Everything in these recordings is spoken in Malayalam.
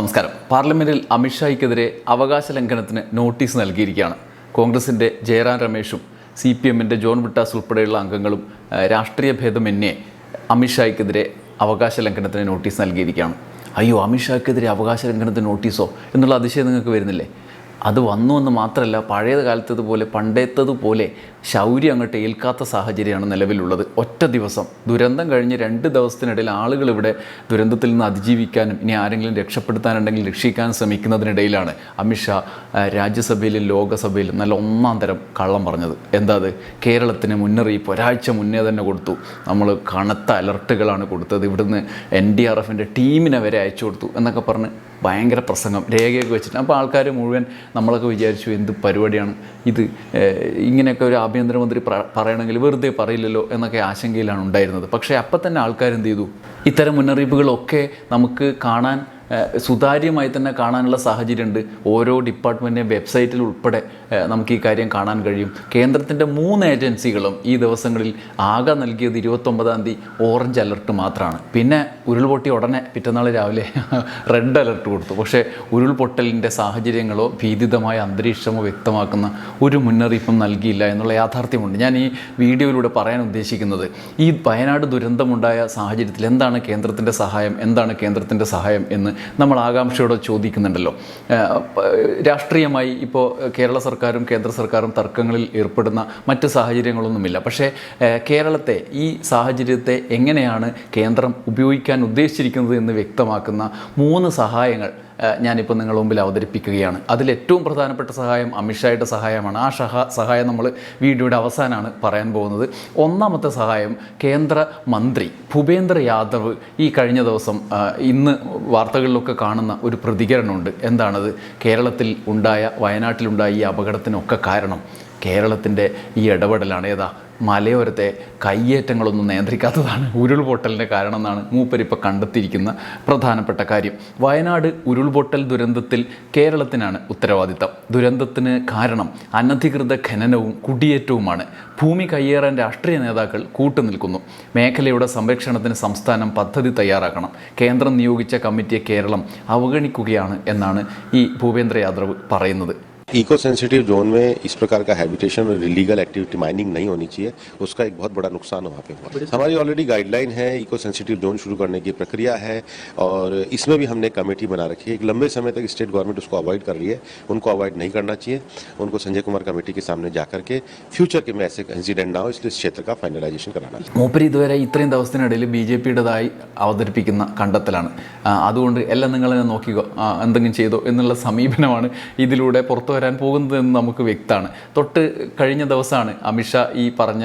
നമസ്കാരം. പാർലമെന്റിൽ അമിത്ഷായ്ക്കെതിരെ അവകാശ ലംഘനത്തിന് നോട്ടീസ് നൽകിയിരിക്കുകയാണ്. കോൺഗ്രസിന്റെ ജയറാം രമേശും സി പി എമ്മിന്റെ ജോൺ വിട്ടാസ് ഉൾപ്പെടെയുള്ള അംഗങ്ങളും രാഷ്ട്രീയ ഭേദമന്യേ അമിത്ഷായ്ക്കെതിരെ അവകാശ ലംഘനത്തിന് നോട്ടീസ് നൽകിയിരിക്കുകയാണ്. അയ്യോ അമിത്ഷായ്ക്കെതിരെ അവകാശ ലംഘനത്തിന് നോട്ടീസോ? എന്നുള്ള അതിശയം നിങ്ങൾക്ക് വരുന്നില്ലേ? അത് വന്നു എന്ന് മാത്രമല്ല പഴയ കാലത്തതുപോലെ പണ്ടേത്തതുപോലെ ശൗര്യം അങ്ങോട്ട് ഏൽക്കാത്ത സാഹചര്യമാണ് നിലവിലുള്ളത്. ഒറ്റ ദിവസം. ദുരന്തം കഴിഞ്ഞ് രണ്ട് ദിവസത്തിനിടയിൽ ആളുകൾ ഇവിടെ ദുരന്തത്തിൽ നിന്ന് അതിജീവിക്കാനും ഇനി ആരെങ്കിലും രക്ഷപ്പെടുത്താനുണ്ടെങ്കിൽ രക്ഷിക്കാൻ ശ്രമിക്കുന്നതിനിടയിലാണ് അമിത്ഷാ രാജ്യസഭയിലും ലോകസഭയിലും നല്ല ഒന്നാം തരം കള്ളം പറഞ്ഞത്. എന്താ അത്? കേരളത്തിന് മുന്നറിയിപ്പ് ഒരാഴ്ച മുന്നേ തന്നെ കൊടുത്തു. നമ്മൾ കനത്ത അലർട്ടുകളാണ് കൊടുത്തത്. ഇവിടുന്ന് എൻ ഡി ആർ എഫിന്റെ ടീമിനെ വരെ അയച്ചു കൊടുത്തു എന്നൊക്കെ പറഞ്ഞ് ഭയങ്കര പ്രസംഗം. രേഖയൊക്കെ വെച്ചിട്ട്. അപ്പോൾ ആൾക്കാർ മുഴുവൻ നമ്മളൊക്കെ വിചാരിച്ചു എന്ത് പരിപാടിയാണ് ഇത്? ഇങ്ങനെയൊക്കെ ഒരു ആഭ്യന്തരമന്ത്രി പറയണമെങ്കിൽ വെറുതെ പറയില്ലല്ലോ എന്നൊക്കെ ആശങ്കയിലാണ് ഉണ്ടായിരുന്നത്. പക്ഷേ അപ്പം തന്നെ ആൾക്കാർ എന്ത് ചെയ്തു? ഇത്തരം മുന്നറിയിപ്പുകളൊക്കെ നമുക്ക് കാണാൻ സുതാര്യമായി തന്നെ കാണാനുള്ള സാഹചര്യമുണ്ട്. ഓരോ ഡിപ്പാർട്ട്മെന്റിന്റെ വെബ്സൈറ്റിൽ ഉൾപ്പെടെ നമുക്ക് ഈ കാര്യം കാണാൻ കഴിയും. കേന്ദ്രത്തിന്റെ മൂന്ന് ഏജൻസികളും ഈ ദിവസങ്ങളിൽ ആകെ നൽകിയത് ഇരുപത്തൊമ്പതാം തീയതി ഓറഞ്ച് അലർട്ട് മാത്രമാണ് പിന്നെ ഉരുൾപൊട്ടി ഉടനെ പിറ്റന്നാൾ രാവിലെ റെഡ് അലർട്ട് കൊടുത്തു. പക്ഷേ ഉരുൾപൊട്ടലിന്റെ സാഹചര്യങ്ങളോ ഭീതിതമായ അന്തരീക്ഷമോ വ്യക്തമാക്കുന്ന ഒരു മുന്നറിയിപ്പും നൽകിയില്ല എന്നുള്ള യാഥാർത്ഥ്യമുണ്ട്. ഞാൻ ഈ വീഡിയോയിലൂടെ പറയാൻ ഉദ്ദേശിക്കുന്നത് ഈ വയനാട് ദുരന്തമുണ്ടായ സാഹചര്യത്തിൽ എന്താണ് കേന്ദ്രത്തിന്റെ സഹായം എന്താണ് കേന്ദ്രത്തിന്റെ സഹായം എന്ന് നമ്മൾ ആകാംക്ഷയോടെ ചോദിക്കുന്നുണ്ടല്ലോ. രാഷ്ട്രീയമായി ഇപ്പോൾ കേരള സർക്കാരും കേന്ദ്ര സർക്കാരും തർക്കങ്ങളിൽ ഏർപ്പെടുന്ന മറ്റ് സാഹചര്യങ്ങളൊന്നുമില്ല. പക്ഷേ കേരളത്തെ ഈ സാഹചര്യത്തെ എങ്ങനെയാണ് കേന്ദ്രം ഉപയോഗിക്കാൻ ഉദ്ദേശിച്ചിരിക്കുന്നത് എന്ന് വ്യക്തമാക്കുന്ന മൂന്ന് സഹായങ്ങൾ ഞാനിപ്പോൾ നിങ്ങളുടെ മുമ്പിൽ അവതരിപ്പിക്കുകയാണ്. അതിലേറ്റവും പ്രധാനപ്പെട്ട സഹായം അമിത്ഷായുടെ സഹായമാണ്. ആ സഹാ സഹായം നമ്മൾ വീഡിയോയുടെ അവസാനമാണ് പറയാൻ പോകുന്നത്. ഒന്നാമത്തെ സഹായം കേന്ദ്ര മന്ത്രി ഭൂപേന്ദ്ര യാദവ് ഈ കഴിഞ്ഞ ദിവസം ഇന്ന് വാർത്തകളിലൊക്കെ കാണുന്ന ഒരു പ്രതികരണമുണ്ട്. എന്താണത്? കേരളത്തിൽ ഉണ്ടായ വയനാട്ടിലുണ്ടായ ഈ അപകടത്തിനൊക്കെ കാരണം കേരളത്തിന്റെ ഈ ഇടപെടലാണ്. ഏതാ? മലയോരത്തെ കയ്യേറ്റങ്ങളൊന്നും നിയന്ത്രിക്കാത്തതാണ് ഉരുൾപൊട്ടലിന്റെ കാരണം എന്നാണ് മൂപ്പരിപ്പോൾ കണ്ടെത്തിയിരിക്കുന്ന പ്രധാനപ്പെട്ട കാര്യം. വയനാട് ഉരുൾപൊട്ടൽ ദുരന്തത്തിൽ കേരളത്തിനാണ് ഉത്തരവാദിത്തം. ദുരന്തത്തിന് കാരണം അനധികൃത ഖനനവും കുടിയേറ്റവുമാണ്. ഭൂമി കയ്യേറാൻ രാഷ്ട്രീയ നേതാക്കൾ കൂട്ടുനിൽക്കുന്നു. മേഖലയുടെ സംരക്ഷണത്തിന് സംസ്ഥാനം പദ്ധതി തയ്യാറാക്കണം. കേന്ദ്രം നിയോഗിച്ച കമ്മിറ്റിയെ കേരളം അവഗണിക്കുകയാണ് എന്നാണ് ഈ ഭൂപേന്ദ്ര യാദവ് പറയുന്നത്. इको सेंसिटिव जोन में इस प्रकार का हैबिटेशन और इलीगल एक्टिविटी माइनिंग नहीं होनी चाहिए उसका एक बहुत बड़ा नुकसान वहाँ पे हुआ हमारी ऑलरेडी गाइडलाइन है इको सेंसिटिव जोन शुरू करने की प्रक्रिया है और इसमें भी हमने कमेटी बना रखी है एक लंबे समय तक स्टेट गवर्नमेंट उसको अवॉइड कर रही है उनको अवॉइड नहीं करना चाहिए उनको संजय कुमार कमेटी के सामने जाकर के फ्यूचर के में ऐसे इंसिडेंट ना हो इसलिए इस क्षेत्र का फाइनलाइजेशन कराना चाहिए മൂപ്പര് ഇതുവരെ ഇത്രയും ദിവസത്തിനിടയിൽ ബി ജെ പിയുടേതായി അവതരിപ്പിക്കുന്ന കണ്ടെത്തലാണ് ആ, അതുകൊണ്ട് എല്ലാം നിങ്ങൾ നോക്കിക്കോ ആ, എന്തെങ്കിലും ചെയ്തോ എന്നുള്ള സമീപനമാണ് ഇതിലൂടെ പുറത്തു വരാൻ പോകുന്നതെന്ന് നമുക്ക് വ്യക്തമാണ്. തൊട്ട് കഴിഞ്ഞ ദിവസമാണ് അമിത്ഷാ ഈ പറഞ്ഞ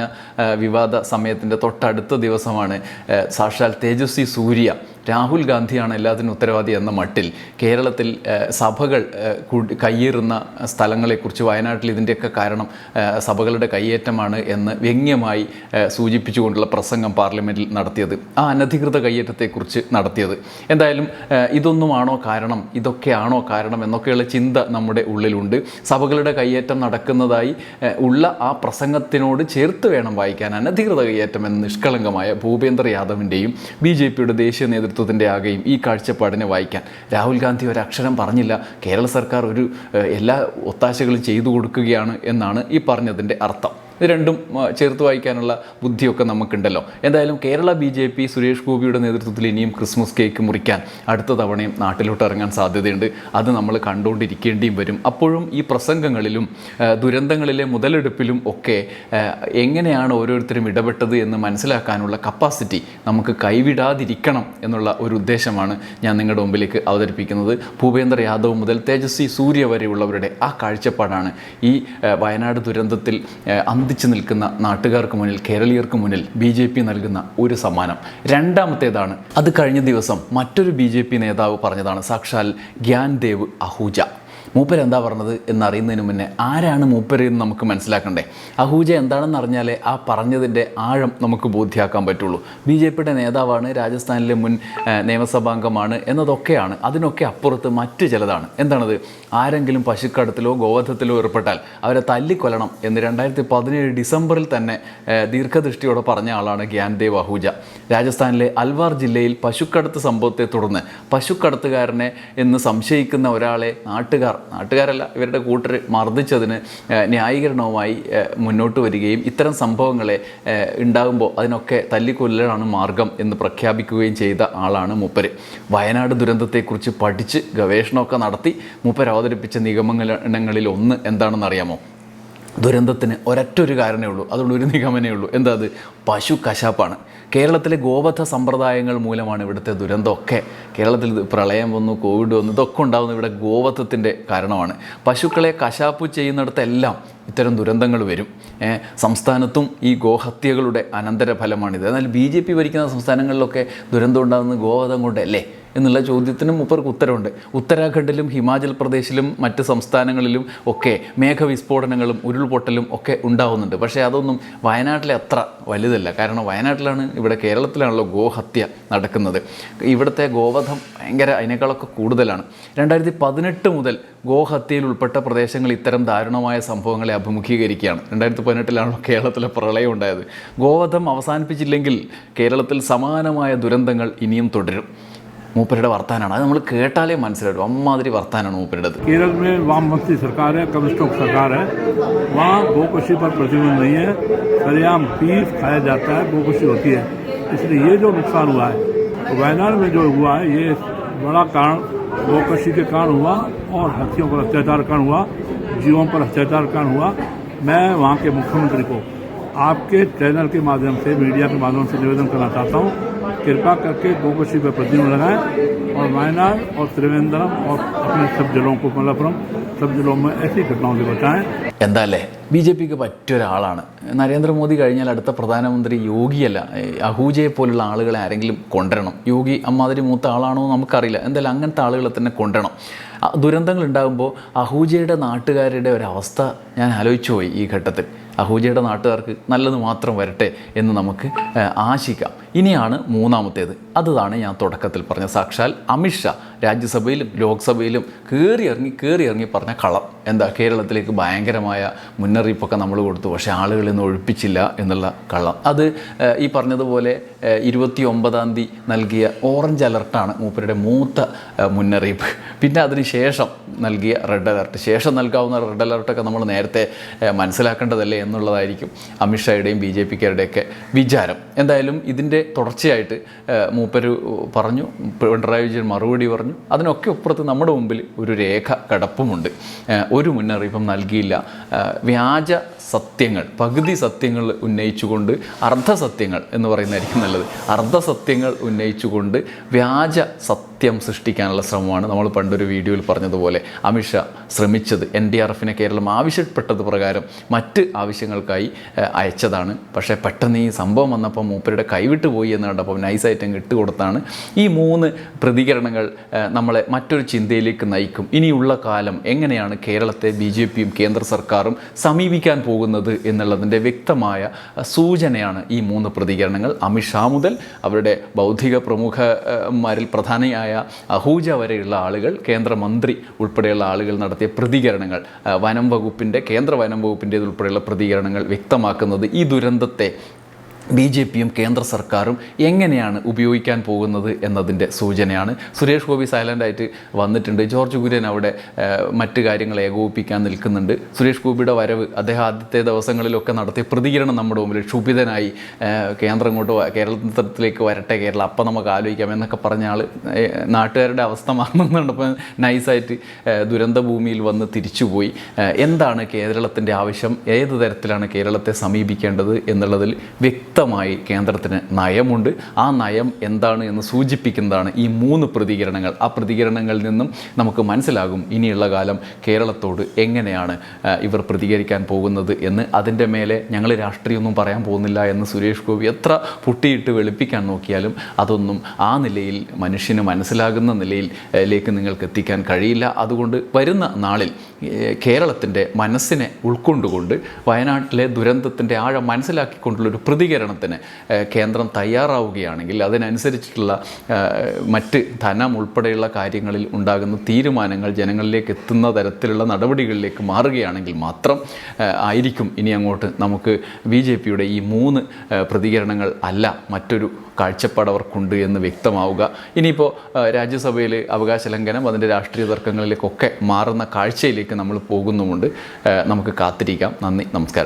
വിവാദ സമയത്തിന്റെ തൊട്ടടുത്ത ദിവസമാണ് സാക്ഷാൽ തേജസ്വി സൂര്യ രാഹുൽ ഗാന്ധിയാണ് എല്ലാത്തിനും ഉത്തരവാദി എന്ന മട്ടിൽ. കേരളത്തിൽ സഭകൾ കയ്യേറുന്ന സ്ഥലങ്ങളെക്കുറിച്ച് വയനാട്ടിൽ ഇതിന്റെയൊക്കെ കാരണം സഭകളുടെ കയ്യേറ്റമാണ് എന്ന് വ്യംഗ്യമായി സൂചിപ്പിച്ചുകൊണ്ടുള്ള പ്രസംഗം പാർലമെന്റിൽ നടത്തിയത്. ആ അനധികൃത കയ്യേറ്റത്തെക്കുറിച്ച് നടത്തിയത്. എന്തായാലും ഇതൊന്നുമാണോ കാരണം? ഇതൊക്കെയാണോ കാരണം എന്നൊക്കെയുള്ള ചിന്ത നമ്മുടെ ഉള്ളിലുണ്ട്. സഭകളുടെ കയ്യേറ്റം നടക്കുന്നതായി ഉള്ള ആ പ്രസംഗത്തിനോട് ചേർത്ത് വേണം വായിക്കാൻ. അനധികൃത കയ്യേറ്റം എന്ന് നിഷ്കളങ്കമായ ഭൂപേന്ദ്ര യാദവിന്റെയും ബി ജെ പിയുടെ ദേശീയ നേതൃത്വത്തിന്റെ ആകെയും ഈ കാഴ്ചപ്പാടിനെ വായിക്കാൻ. രാഹുൽ ഗാന്ധി ഒരക്ഷരം പറഞ്ഞില്ല. കേരള സർക്കാർ ഒരു എല്ലാ ഒത്താശകളും ചെയ്തു കൊടുക്കുകയാണ് എന്നാണ് ഈ പറഞ്ഞതിന്റെ അർത്ഥം. ഇത് രണ്ടും ചേർത്ത് വായിക്കാനുള്ള ബുദ്ധിയൊക്കെ നമുക്കുണ്ടല്ലോ. എന്തായാലും Kerala B J P Suresh ഗോപിയുടെ നേതൃത്വത്തിൽ ഇനിയും ക്രിസ്മസ് കേക്ക് മുറിക്കാൻ അടുത്ത തവണയും നാട്ടിലോട്ട് ഇറങ്ങാൻ സാധ്യതയുണ്ട്. അത് നമ്മൾ കണ്ടുകൊണ്ടിരിക്കേണ്ടിയും വരും. അപ്പോഴും ഈ പ്രസംഗങ്ങളിലും ദുരന്തങ്ങളിലെ മുതലെടുപ്പിലും ഒക്കെ എങ്ങനെയാണ് ഓരോരുത്തരും ഇടപെട്ടത് എന്ന് മനസ്സിലാക്കാനുള്ള കപ്പാസിറ്റി നമുക്ക് കൈവിടാതിരിക്കണം എന്നുള്ള ഒരു ഉദ്ദേശമാണ് ഞാൻ നിങ്ങളുടെ മുമ്പിലേക്ക് അവതരിപ്പിക്കുന്നത്. ഭൂപേന്ദ്ര യാദവ് മുതൽ തേജസ്വി സൂര്യ വരെയുള്ളവരുടെ ആ കാഴ്ചപ്പാടാണ്. ഈ വയനാട് ദുരന്തത്തിൽ ആ, അന്തിച്ചു നിൽക്കുന്ന നാട്ടുകാർക്ക് മുന്നിൽ കേരളീയർക്ക് മുന്നിൽ ബി ജെ പി നൽകുന്ന ഒരു സമ്മാനം. രണ്ടാമത്തേതാണ് അത് കഴിഞ്ഞ ദിവസം മറ്റൊരു ബി ജെ പി നേതാവ് പറഞ്ഞതാണ് സാക്ഷാൽ ഗ്യാൻ ദേവ് അഹൂജ. മൂപ്പര് എന്താ പറഞ്ഞത് എന്നറിയുന്നതിന് മുന്നേ ആരാണ് മൂപ്പർ എന്ന് നമുക്ക് മനസ്സിലാക്കണ്ടേ? അഹൂജ എന്താണെന്ന് അറിഞ്ഞാലേ ആ പറഞ്ഞതിന്റെ ആഴം നമുക്ക് ബോധ്യാക്കാൻ പറ്റുള്ളൂ. ബി ജെ പിയുടെ നേതാവാണ് രാജസ്ഥാനിലെ മുൻ നിയമസഭാംഗമാണ് എന്നതൊക്കെയാണ്. അതിനൊക്കെ അപ്പുറത്ത് മറ്റു ചിലതാണ്. എന്താണത്? ആരെങ്കിലും പശുക്കടത്തിലോ ഗോവധത്തിലോ ഏർപ്പെട്ടാൽ അവരെ തല്ലിക്കൊല്ലണം എന്ന് രണ്ടായിരത്തി പതിനേഴ് ഡിസംബറിൽ തന്നെ ദീർഘദൃഷ്ടിയോടെ പറഞ്ഞ ആളാണ് ഗ്യാൻദേവ് അഹൂജ. രാജസ്ഥാനിലെ അൽവാർ ജില്ലയിൽ പശുക്കടത്ത് സംഭവത്തെ തുടർന്ന് പശുക്കടത്തുകാരനെ എന്ന് സംശയിക്കുന്ന ഒരാളെ നാട്ടുകാർ നാട്ടുകാരല്ല ഇവരുടെ കൂട്ടർ മർദ്ദിച്ചതിന് ന്യായീകരണവുമായി മുന്നോട്ട് വരികയും ഇത്തരം സംഭവങ്ങളെ ഉണ്ടാകുമ്പോൾ അതിനൊക്കെ തല്ലിക്കൊല്ലലാണ് മാർഗം എന്ന് പ്രഖ്യാപിക്കുകയും ചെയ്ത ആളാണ് മൂപ്പര്. വയനാട് ദുരന്തത്തെക്കുറിച്ച് പഠിച്ച് ഗവേഷണമൊക്കെ നടത്തി മൂപ്പർ അവതരിപ്പിച്ച നിഗമനങ്ങളിൽ ഒന്ന് എന്താണെന്ന് അറിയാമോ ദുരന്തത്തിന് ഒരൊറ്റൊരു കാരണമേ ഉള്ളൂ. അതുകൊണ്ട് ഒരു നിഗമനേ ഉള്ളൂ. എന്താ അത്? പശു കശാപ്പാണ്. കേരളത്തിലെ ഗോവധ സമ്പ്രദായങ്ങൾ മൂലമാണ് ഇവിടുത്തെ ദുരന്തമൊക്കെ. കേരളത്തിൽ പ്രളയം വന്നു കോവിഡ് വന്നു ഇതൊക്കെ ഉണ്ടാകുന്ന ഇവിടെ ഗോവധത്തിന്റെ കാരണമാണ്. പശുക്കളെ കശാപ്പ് ചെയ്യുന്നിടത്തെല്ലാം ഇത്തരം ദുരന്തങ്ങൾ വരും. സംസ്ഥാനത്തും ഈ ഗോഹത്യകളുടെ അനന്തര ഫലമാണിത് എന്നാൽ ബി ജെ പി ഭരിക്കുന്ന സംസ്ഥാനങ്ങളിലൊക്കെ ദുരന്തം ഉണ്ടാകുന്നത് ഗോവധം കൊണ്ടല്ലേ? എന്നുള്ള ചോദ്യത്തിനും മുപ്പർക്ക് ഉത്തരവുണ്ട് ഉത്തരാഖണ്ഡിലും ഹിമാചൽ പ്രദേശിലും മറ്റ് സംസ്ഥാനങ്ങളിലും ഒക്കെ മേഘവിസ്ഫോടനങ്ങളും ഉരുൾപൊട്ടലും ഒക്കെ ഉണ്ടാവുന്നുണ്ട്. പക്ഷേ അതൊന്നും വയനാട്ടിലെ അത്ര വലുതല്ല. കാരണം വയനാട്ടിലാണ് ഇവിടെ കേരളത്തിലാണല്ലോ ഗോഹത്യ നടക്കുന്നത്. ഇവിടുത്തെ ഗോവധം ഭയങ്കര അതിനേക്കാളൊക്കെ കൂടുതലാണ്. രണ്ടായിരത്തി പതിനെട്ട് മുതൽ ഗോഹത്യയിൽ ഉൾപ്പെട്ട പ്രദേശങ്ങൾ ഇത്തരം ദാരുണമായ സംഭവങ്ങളെ അഭിമുഖീകരിക്കുകയാണ്. രണ്ടായിരത്തി പതിനെട്ടിലാണല്ലോ കേരളത്തിലെ പ്രളയം ഉണ്ടായത്. ഗോവധം അവസാനിപ്പിച്ചില്ലെങ്കിൽ കേരളത്തിൽ സമാനമായ ദുരന്തങ്ങൾ ഇനിയും തുടരും. മൂപ്പരുടെ വർത്താനാണ് അത് നമ്മൾ കേട്ടാലേ മനസ്സിലാവും അമ്മാതിരി വർത്താനാണ് മൂപ്പരുടേത് केरल में वामपंथी सरकार है कम्युनिस्टों की सरकार है वहाँ गोकशी पर प्रतिबंध नहीं है सरेआम बीफ खाया जाता है गोकशी होती है इसलिए ये जो नुकसान हुआ है तो वायनाड में जो हुआ है ये बड़ा कारण गोकशी के कारण हुआ और हथियों पर अत्याचार कारण हुआ जीवों पर अत्याचार कारण हुआ मैं वहाँ के मुख्यमंत्री को आपके चैनल के माध्यम से, मीडिया के माध्यम से निवेदन करना चाहता हूँ। कृपा करके गोकशी पर प्रतिमा लगाएँ और वायनाड और त्रिवेंद्रम और अपने सब जिलों को मलपुरम सब जिलों में ऐसी घटनाओं से बचाएँ। എന്താ അല്ലേ ബി ജെ പിക്ക് പറ്റിയൊരാളാണ്. നരേന്ദ്രമോദി കഴിഞ്ഞാൽ അടുത്ത പ്രധാനമന്ത്രി യോഗിയല്ല അഹൂജയെ പോലുള്ള ആളുകളെ ആരെങ്കിലും കൊണ്ടുവരണം യോഗി അമ്മാതിരി മൂത്ത ആളാണോ നമുക്കറിയില്ല. എന്തായാലും അങ്ങനത്തെ ആളുകളെ തന്നെ കൊണ്ടുവരണം ദുരന്തങ്ങൾ ഉണ്ടാകുമ്പോൾ അഹൂജയുടെ നാട്ടുകാരുടെ ഒരവസ്ഥ ഞാൻ ആലോചിച്ചു പോയി ഈ ഘട്ടത്തിൽ. അഹൂജയുടെ നാട്ടുകാർക്ക് നല്ലത് മാത്രം വരട്ടെ എന്ന് നമുക്ക് ആശിക്കാം. ഇനിയാണ് മൂന്നാമത്തേത്. അതാണ് ഞാൻ തുടക്കത്തിൽ പറഞ്ഞ സാക്ഷാൽ അമിത്ഷാ രാജ്യസഭയിലും ലോക്സഭയിലും കയറി ഇറങ്ങി കയറി ഇറങ്ങി പറഞ്ഞ കളം. എന്താ കേരളത്തിലേക്ക് ഭയങ്കരമായ മുന്നറിയിപ്പൊക്കെ നമ്മൾ കൊടുത്തു. പക്ഷേ ആളുകളിൽ നിന്ന് ഒഴിപ്പിച്ചില്ല എന്നുള്ള കള്ളം. അത് ഈ പറഞ്ഞതുപോലെ ഇരുപത്തി ഒമ്പതാം തീയതി നൽകിയ ഓറഞ്ച് അലർട്ടാണ് മൂപ്പരുടെ മൂത്ത മുന്നറിയിപ്പ്. പിന്നെ അതിന് ശേഷം നൽകിയ റെഡ് അലർട്ട്. ശേഷം നൽകാവുന്ന റെഡ് അലർട്ടൊക്കെ നമ്മൾ നേരത്തെ മനസ്സിലാക്കേണ്ടതല്ലേ എന്നുള്ളതായിരിക്കും അമിത്ഷായുടെയും ബി ജെ പിക്കാരുടെയൊക്കെ വിചാരം. എന്തായാലും ഇതിന്റെ തുടർച്ചയായിട്ട് മൂപ്പര് പറഞ്ഞു പിണറായി വിജയൻ മറുപടി പറഞ്ഞു. അതിനൊക്കെ അപ്പുറത്ത് നമ്മുടെ മുമ്പിൽ ഒരു രേഖ കടപ്പുമുണ്ട്. ഒരു മുന്നറിയിപ്പും നൽകിയില്ല വ്യാജ സത്യങ്ങൾ പകുതി സത്യങ്ങൾ ഉന്നയിച്ചുകൊണ്ട് അർദ്ധസത്യങ്ങൾ എന്ന് പറയുന്നതായിരിക്കും നല്ലത്. അർദ്ധസത്യങ്ങൾ ഉന്നയിച്ചുകൊണ്ട് വ്യാജ സത്യം സൃഷ്ടിക്കാനുള്ള ശ്രമമാണ് നമ്മൾ പണ്ടൊരു വീഡിയോയിൽ പറഞ്ഞതുപോലെ. അമിത്ഷാ ശ്രമിച്ചത് എൻ ഡി ആർ എഫിനെ കേരളം ആവശ്യപ്പെട്ടത് പ്രകാരം മറ്റ് ആവശ്യങ്ങൾക്കായി അയച്ചതാണ്. പക്ഷേ പെട്ടെന്ന് ഈ സംഭവം വന്നപ്പോൾ മൂപ്പരുടെ കൈവിട്ട് പോയി എന്ന് കണ്ടപ്പോൾ നൈസായിട്ട് അങ്ങ് ഇട്ടുകൊടുത്താണ്. ഈ മൂന്ന് പ്രതികരണങ്ങൾ നമ്മളെ മറ്റൊരു ചിന്തയിലേക്ക് നയിക്കും. ഇനിയുള്ള കാലം എങ്ങനെയാണ് കേരളത്തെ ബി ജെ പിയും കേന്ദ്ര സർക്കാരും സമീപിക്കാൻ പോകുന്നത്? എന്നുള്ളതിന്റെ വ്യക്തമായ സൂചനയാണ് ഈ മൂന്ന് പ്രതികരണങ്ങൾ. അമിത്ഷാ മുതൽ അവരുടെ ബൗദ്ധിക പ്രമുഖന്മാരിൽ പ്രധാനിയായ അഹൂജ വരെയുള്ള ആളുകൾ കേന്ദ്രമന്ത്രി ഉൾപ്പെടെയുള്ള ആളുകൾ നടത്തിയ പ്രതികരണങ്ങൾ വനം വകുപ്പിന്റെ കേന്ദ്ര വനം വകുപ്പിന്റെ ഉൾപ്പെടെയുള്ള പ്രതികരണങ്ങൾ വ്യക്തമാക്കുന്നത് ഈ ദുരന്തത്തെ ബി ജെ പിയും കേന്ദ്ര സർക്കാരും എങ്ങനെയാണ് ഉപയോഗിക്കാൻ പോകുന്നത് എന്നതിന്റെ സൂചനയാണ്. സുരേഷ് ഗോപി സൈലന്റായിട്ട് വന്നിട്ടുണ്ട്. ജോർജ് കുര്യൻ അവിടെ മറ്റു കാര്യങ്ങൾ ഏകോപിപ്പിക്കാൻ നിൽക്കുന്നുണ്ട്. സുരേഷ് ഗോപിയുടെ വരവ് അദ്ദേഹം ആദ്യത്തെ ദിവസങ്ങളിലൊക്കെ നടത്തിയ പ്രതികരണം നമ്മുടെ മുമ്പിൽ ക്ഷുഭിതനായി കേന്ദ്രം ഇങ്ങോട്ട് കേരളത്തിലേക്ക് വരട്ടെ കേരളം അപ്പം നമുക്ക് ആലോചിക്കാം എന്നൊക്കെ പറഞ്ഞ ആൾ നാട്ടുകാരുടെ അവസ്ഥ മാറുന്നുണ്ടപ്പോൾ നൈസായിട്ട് ദുരന്ത ഭൂമിയിൽ വന്ന് തിരിച്ചുപോയി. എന്താണ് കേരളത്തിന്റെ ആവശ്യം? ഏത് തരത്തിലാണ് കേരളത്തെ സമീപിക്കേണ്ടത് എന്നുള്ളതിൽ വ്യക്തി വ്യക്തമായി കേന്ദ്രത്തിന് നയമുണ്ട്. ആ നയം എന്താണ് എന്ന് സൂചിപ്പിക്കുന്നതാണ് ഈ മൂന്ന് പ്രതികരണങ്ങൾ. ആ പ്രതികരണങ്ങളിൽ നിന്നും നമുക്ക് മനസ്സിലാകും ഇനിയുള്ള കാലം കേരളത്തോട് എങ്ങനെയാണ് ഇവർ പ്രതികരിക്കാൻ പോകുന്നത് എന്ന്. അതിന്റെ മേലെ ഞങ്ങൾ രാഷ്ട്രീയമൊന്നും പറയാൻ പോകുന്നില്ല എന്ന് സുരേഷ് ഗോപി എത്ര പുട്ടിയിട്ട് വെളുപ്പിക്കാൻ നോക്കിയാലും അതൊന്നും ആ നിലയിൽ മനുഷ്യന് മനസ്സിലാകുന്ന നിലയിലേക്ക് നിങ്ങൾക്ക് എത്തിക്കാൻ കഴിയില്ല. അതുകൊണ്ട് വരുന്ന നാളിൽ കേരളത്തിന്റെ മനസ്സിനെ ഉൾക്കൊണ്ടുകൊണ്ട് വയനാട്ടിലെ ദുരന്തത്തിന്റെ ആഴം മനസ്സിലാക്കിക്കൊണ്ടുള്ളൊരു പ്രതികരണത്തിന് ഏഹ്, കേന്ദ്രം തയ്യാറാവുകയാണെങ്കിൽ അതിനനുസരിച്ചിട്ടുള്ള മറ്റ് ധനം ഉൾപ്പെടെയുള്ള കാര്യങ്ങളിൽ ഉണ്ടാകുന്ന തീരുമാനങ്ങൾ ജനങ്ങളിലേക്ക് എത്തുന്ന തരത്തിലുള്ള നടപടികളിലേക്ക് മാറുകയാണെങ്കിൽ മാത്രം ആയിരിക്കും ഇനി അങ്ങോട്ട് നമുക്ക് ബി ജെ പിയുടെ ഈ മൂന്ന് പ്രതികരണങ്ങൾ അല്ല മറ്റൊരു കാഴ്ചപ്പാട് അവർക്കുണ്ട് എന്ന് വ്യക്തമാവുക. ഇനിയിപ്പോൾ രാജ്യസഭയിൽ അവകാശ ലംഘനം അതിന്റെ രാഷ്ട്രീയ തർക്കങ്ങളിലേക്കൊക്കെ മാറുന്ന കാഴ്ചയിലേക്ക് നമ്മൾ പോകുന്നുമുണ്ട്. നമുക്ക് കാത്തിരിക്കാം. നന്ദി നമസ്കാരം.